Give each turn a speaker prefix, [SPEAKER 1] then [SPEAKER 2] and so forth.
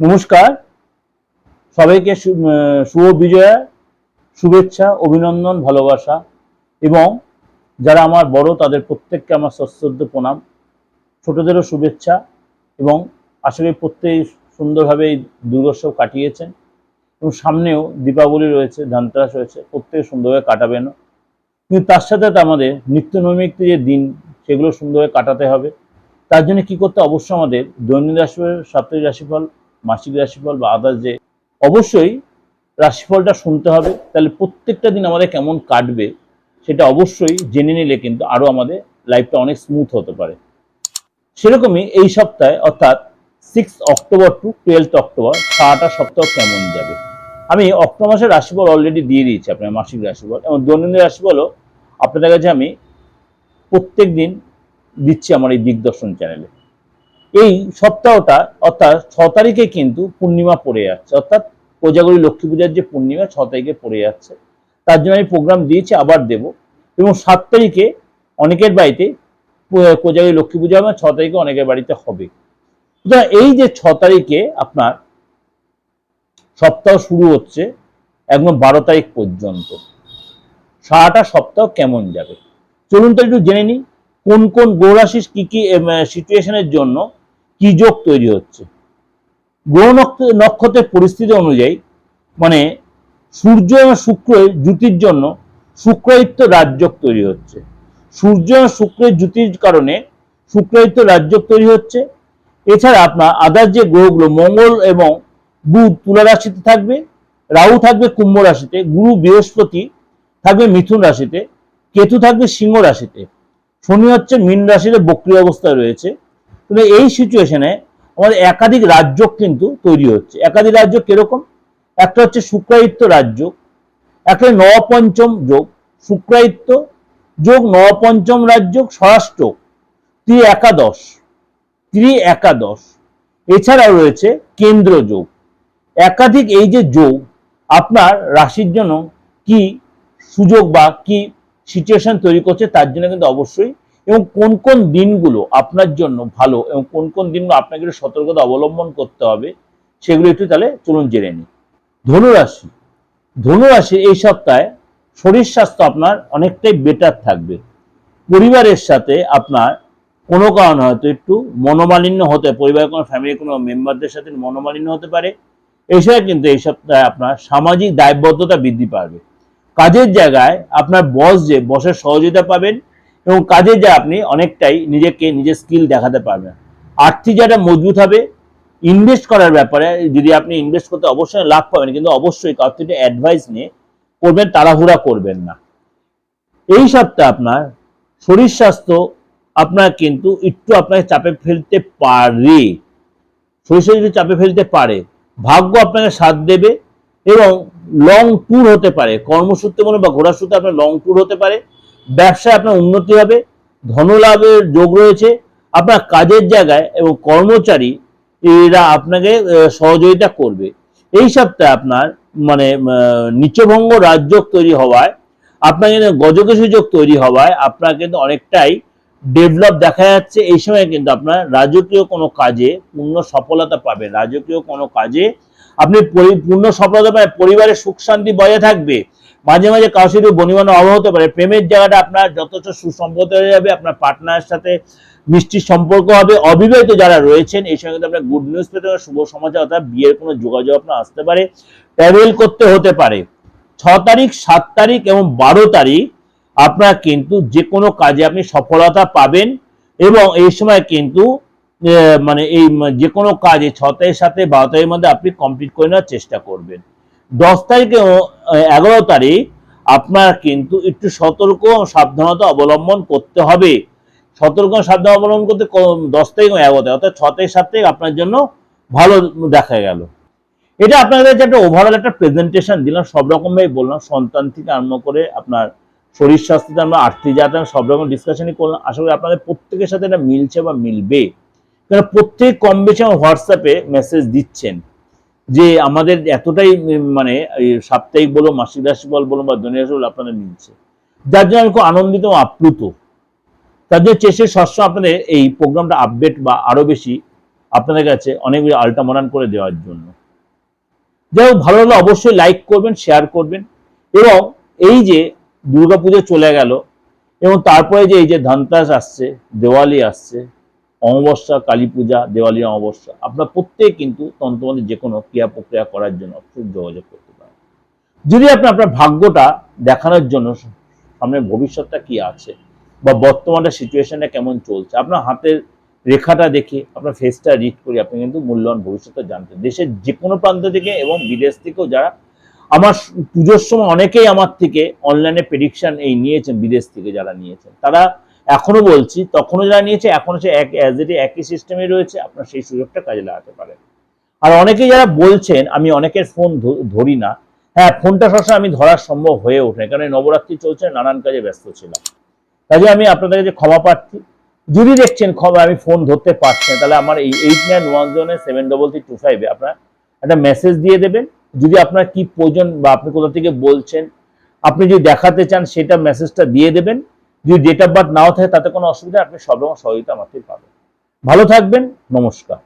[SPEAKER 1] নমস্কার। সবাইকে শুভ বিজয়া, শুভেচ্ছা, অভিনন্দন, ভালোবাসা এবং যারা আমার বড়, তাদের প্রত্যেককে আমার সশ্রদ্ধ প্রণাম, ছোটদেরও শুভেচ্ছা এবং আশা করি প্রত্যেকেই সুন্দরভাবে এই দুর্গোৎসব কাটিয়েছেন এবং সামনেও দীপাবলি রয়েছে, ধানতেরাস রয়েছে, প্রত্যেকে সুন্দরভাবে কাটাবেন। কিন্তু তার সাথে আমাদের নিত্য নৈমিত্য যে দিন, সেগুলো সুন্দরভাবে কাটাতে হবে। তার জন্য কি করতে হবে? অবশ্যই আমাদের দৈনিক রাশিফল সাপ্তাহিক রাশিফল মাসিক রাশিফল বা আদার্স যে অবশ্যই রাশিফলটা শুনতে হবে, তাহলে প্রত্যেকটা দিন আমাদের কেমন কাটবে সেটা অবশ্যই জেনে নিলে কিন্তু আরও আমাদের লাইফটা অনেক স্মুথ হতে পারে। সেরকমই এই সপ্তাহে অর্থাৎ six October to twelfth October সারাটা সপ্তাহ কেমন যাবে? আমি অক্টোবর মাসের রাশিফল অলরেডি দিয়ে দিয়েছি আপনার মাসিক রাশিফল এবং দৈনন্দিন রাশিফলও আপনাদের কাছে আমি প্রত্যেক দিন দিচ্ছি আমার এই দিগদর্শন চ্যানেলে এই সপ্তাহটা অর্থাৎ ছ তারিখে কিন্তু পূর্ণিমা পড়ে যাচ্ছে। অর্থাৎ কোজাগরী লক্ষ্মী পূজার যে পূর্ণিমা, ছ তারিখে পড়ে যাচ্ছে। তার জন্য আমি প্রোগ্রাম দিয়েছি, আবার দেব। এবং সাত তারিখে অনেকের বাড়িতে কোজাগরী লক্ষ্মী পূজা হবে, ছ তারিখে অনেকের বাড়িতে হবে। সুতরাং এই যে ছ তারিখে আপনার সপ্তাহ শুরু হচ্ছে, একদম বারো তারিখ পর্যন্ত। সারাটা সপ্তাহ কেমন যাবে? চলুন তো একটু জেনে নিই, কোন কোন গ্রহরাশির কি কি সিচুয়েশনের জন্য কি যোগ তৈরি হচ্ছে। গ্রহ নক্ষত্রের পরিস্থিতি অনুযায়ী মানে সূর্য এবং শুক্রের জুতির জন্য শুক্রায়িত্ব রাজযোগ তৈরি হচ্ছে। সূর্য এবং শুক্রের জুতির কারণে শুক্রায়িত্ব রাজযোগ তৈরি হচ্ছে। এছাড়া আপনার আদার যে গ্রহগুলো, মঙ্গল এবং বুধ তুলা রাশিতে থাকবে, রাহু থাকবে কুম্ভ রাশিতে, গুরু বৃহস্পতি থাকবে মিথুন রাশিতে, কেতু থাকবে সিংহ রাশিতে। শনি হচ্ছে মীন রাশিতে বক্রি অবস্থায় রয়েছে। কিন্তু এই সিচুয়েশনে আমাদের একাধিক রাজ্য কিন্তু তৈরি হচ্ছে। একাধিক রাজ্য কীরকম? একটা হচ্ছে শুক্রায়িত্ব রাজ্য, একটা নবপঞ্চম যোগ। শুক্রায়িত্ব যোগ, নবপঞ্চম রাজ্য স্বরাষ্ট্র ত্রি একাদশ ত্রি একাদশ এছাড়াও রয়েছে কেন্দ্র যোগ। একাধিক এই যে যোগ, আপনার রাশির জন্য কি সুযোগ বা কি সিচুয়েশন তৈরি করছে তার জন্য কিন্তু অবশ্যই এবং কোন কোন দিনগুলো আপনার জন্য ভালো এবং কোন কোন দিনগুলো আপনাকে একটু সতর্কতা অবলম্বন করতে হবে, সেগুলো একটু তাহলে চলুন জেনে নিই। ধনুরাশি। ধনুরাশি এই সপ্তাহে শরীর স্বাস্থ্য আপনার অনেকটাই বেটার থাকবে। পরিবারের সাথে আপনার কোনো কারণে হয়তো একটু মনোমালিন্য হতে, পরিবারের কোনো ফ্যামিলির কোনো মেম্বারদের সাথে মনোমালিন্য হতে পারে। এছাড়া কিন্তু এই সপ্তাহে আপনার সামাজিক দায়বদ্ধতা বৃদ্ধি পাবে। কাজের জায়গায় আপনার বস যে বসের সহযোগিতা পাবেন এবং কাজে যা আপনি অনেকটাই নিজেকে, নিজের স্কিল দেখাতে পারবেন। আর্থিক জায়গাটা মজবুত হবে ইনভেস্ট করার ব্যাপারে যদি আপনি ইনভেস্ট করতে অবশ্যই লাভ পাবেন, কিন্তু অবশ্যই কারোর থেকে অ্যাডভাইস নিয়ে করবেন, তাড়াহুড়া করবেন না। এই সপ্তাহে আপনার শরীর স্বাস্থ্য আপনার কিন্তু একটু আপনাকে চাপে ফেলতে পারে। শরীর স্বাস্থ্য যদি চাপে ফেলতে পারে, ভাগ্য আপনাকে সাথ দেবে এবং লং ট্যুর হতে পারে। কর্মসূত্রে মনে বা ঘোরার সূত্রে আপনার লং ট্যুর হতে পারে। ব্যবসায় আপনার উন্নতি হবে, ধনলাভের যোগ রয়েছে, আপনার কাজের জায়গায় এবং কর্মচারী, এরা আপনাকে সহযোগিতা করবে। এই সপ্তাহে আপনার মানে নিচভঙ্গ রাজযোগ তৈরি হওয়ায়, আপনার কিন্তু গজকেশী যোগ তৈরি হওয়ায় আপনার কিন্তু অনেকটাই ডেভেলপ দেখা যাচ্ছে। এই সময় কিন্তু আপনার রাজকীয় কোনো কাজে পূর্ণ সফলতা পাবে। রাজকীয় কোনো কাজে আপনি পরি- পূর্ণ সফলতা পাবেন পরিবারের সুখ শান্তি বজায় থাকবে। মাঝে মাঝে কারোর সাথে অভাব হতে পারে। প্রেমের জায়গাটা আপনার যথেষ্ট সুসম্পর্ক হয়ে যাবে আপনার পার্টনারের সাথে মিষ্টি সম্পর্ক হবে। অবিবাহিত যারা রয়েছেন এই কিন্তু আপনার গুড নিউজ পেতে শুভ সমাচার অর্থাৎ বিয়ের কোনো যোগাযোগ আপনার আসতে পারে। ট্রাভেল করতে হতে পারে। ছ তারিখ সাত তারিখ এবং বারো তারিখ আপনার কিন্তু যে কোনো কাজে আপনি সফলতা পাবেন এবং এই সময় কিন্তু মানে এই যে কোনো কাজে ছ তারিখ সাথে বারো তারিখের মধ্যে আপনি কমপ্লিট করে নেওয়ার চেষ্টা করবেন। দশ তারিখে ও, আহ, এগারো তারিখ আপনার কিন্তু একটু সতর্ক সাবধানতা অবলম্বন করতে হবে। সতর্ক সাবধান অবলম্বন করতে দশ তারিখ এগারো তারিখ, অর্থাৎ ছ তারিখ, সাত তারিখ আপনার জন্য ভালো দেখা গেল। এটা আপনাদের একটা ওভারঅল একটা প্রেজেন্টেশন দিলাম, সব রকম ভাবে বললাম, সন্তান থেকে আরম্ভ করে আপনার শরীর স্বাস্থ্য থেকে আমরা আর্থিক যাতে সব রকম ডিসকাশনই করলাম। আশা করি আপনাদের প্রত্যেকের সাথে এটা মিলছে বা মিলবে। কারণ প্রত্যেক কম বেশি আমার হোয়াটসঅ্যাপে মেসেজ দিচ্ছেন। যে আমাদের এতটাই মানে সাপ্তাহিক বলো, মাসিক রাশি বল বলো বা দৈনিক রাশি বলো আপনাদের মিলছে। যার জন্য আমি খুব আনন্দিত আপ্লুত। তার জন্য চেষ্টা সবসময় আপনাদের এই প্রোগ্রামটা আপডেট বা আরও বেশি আপনাদের কাছে অনেক আল্টা মডার্ন করে দেওয়ার জন্য। যাই হোক, ভালো লাগলে অবশ্যই লাইক করবেন শেয়ার করবেন এবং এই যে দুর্গাপুজো চলে গেল এবং তারপরে যে এই যে ধনতেরাস আসছে, দেওয়ালি আসছে অমাবস্যা, কালী পূজা, দেওয়ালি অমাবস্যা, আপনার প্রত্যেক কিন্তু তন্ত্রমন্ত্রের যে কোনো ক্রিয়া প্রক্রিয়া করার জন্য অবশ্যই যোগাযোগ করতে পারেন। যদি আপনি আপনার ভাগ্যটা দেখানোর জন্য সামনে ভবিষ্যৎটা কি আছে বা বর্তমানে সিচুয়েশনটা কেমন চলছে, আপনার হাতের রেখাটা দেখে, আপনার ফেসটা রিড করে আপনি কিন্তু মূল্যবান ভবিষ্যৎটা জানতেন দেশের যে কোনো প্রান্ত থেকে এবং বিদেশ থেকেও যারা আমার পুজোর সময় অনেকেই আমার থেকে অনলাইনে প্রেডিকশন এই নিয়েছেন, বিদেশ থেকে যারা নিয়েছেন, তারা এখনও বলছি, তখনও যারা নিয়েছে, এখনও সে এক অ্যাজ এটি একই সিস্টেমে রয়েছে, আপনার সেই সুযোগটা কাজে লাগাতে পারেন। আর অনেকেই যারা বলছেন, আমি অনেকের ফোন ধরি না হ্যাঁ ফোনটা সবসময় আমি ধরার সম্ভব হয়ে ওঠে কারণ নবরাত্রি চলছে, নানান কাজে ব্যস্ত ছিলাম। কাজে আমি আপনাদের কাছে ক্ষমা প্রার্থী। যদি দেখছেন ক্ষমা, আমি ফোন ধরতে পারছি তাহলে আমার এই eight nine one zero seven double three two ফাইভে আপনার একটা মেসেজ দিয়ে দেবেন। যদি আপনার কি প্রয়োজন বা আপনি কোথা থেকে বলছেন, আপনি যদি দেখাতে চান, সেটা মেসেজটা দিয়ে দেবেন। যদি ডেট অফ বার্থ নাও থাকে, তাতে কোনো অসুবিধা আপনি সব রকম সহযোগিতা আমাকে পাবেন। ভালো থাকবেন, নমস্কার।